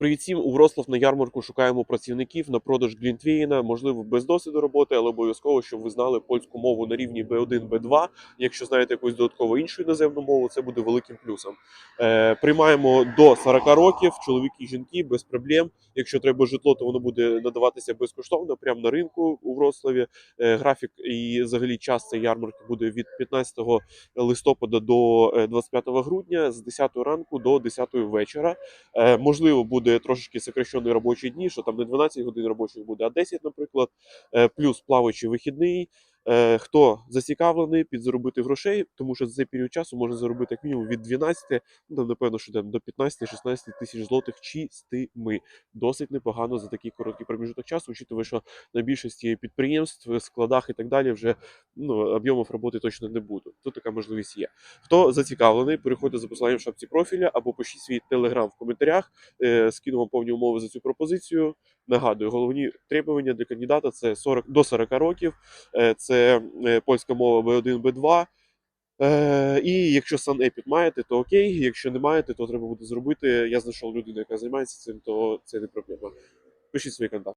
Привіт всім, у Врослав на ярмарку шукаємо працівників на продаж Глінтвейна, можливо, без досвіду роботи, але обов'язково, щоб ви знали польську мову на рівні B1, B2. Якщо знаєте якусь додатково іншу іноземну мову, це буде великим плюсом. Е, приймаємо до 40 років, чоловіки і жінки без проблем. Якщо треба житло, то воно буде надаватися безкоштовно, прямо на ринку у Врославі. Е, графік і взагалі час цієї ярмарки буде від 15 листопада до е, 25 грудня з 10 ранку до 10 вечора. Е, можливо, буде трошечки сокращений робочі дні, що там не 12 годин робочих буде, а 10, наприклад, Е, плюс плаваючий вихідний. Е, Хто зацікавлений підзаробити грошей, тому що за цей період часу можна заробити як мінімум від 12, ну там, напевно, що там до 15-16 тисяч злотих чистими. Досить непогано за такий короткий проміжок часу, учитывая, що на більшості підприємств, складах і так далі вже ну, об'ємів роботи точно не буде. Тут така можливість є. Хто зацікавлений, переходьте за посиланням в шапці профіля або пишіть свій телеграм в коментарях. Е, Скину вам повні умови за цю пропозицію. Нагадую, головні требування для кандидата це 40 до 40 років, е, це е, польська мова B1, B2. Е, і якщо SunEpid маєте, то окей. Якщо не маєте, то треба буде зробити. Я знайшов людину, яка займається цим, то це не проблема. Пишіть свої контакти.